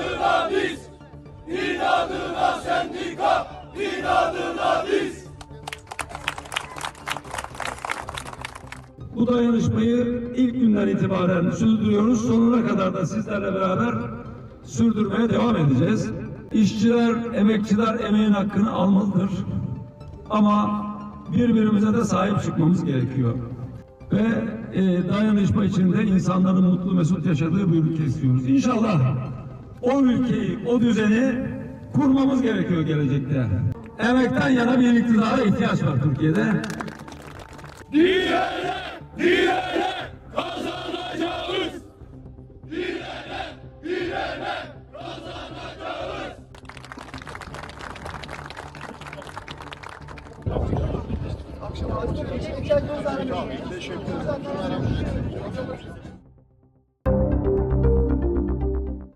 İnadına biz, inadına sendika, inadına biz. Bu dayanışmayı ilk günden itibaren sürdürüyoruz. Sonuna kadar da sizlerle beraber sürdürmeye devam edeceğiz. İşçiler, emekçiler emeğin hakkını almalıdır. Ama birbirimize de sahip çıkmamız gerekiyor. Ve e, dayanışma içinde insanların mutlu mesut yaşadığı bir ülke istiyoruz. İnşallah o ülkeyi, o düzeni kurmamız gerekiyor gelecekte. Emekten yana bir iktidara ihtiyaç var Türkiye'de. Diyene, diyene kazanacağız. Diyene, diyene kazanacağız. Teşekkür ederim.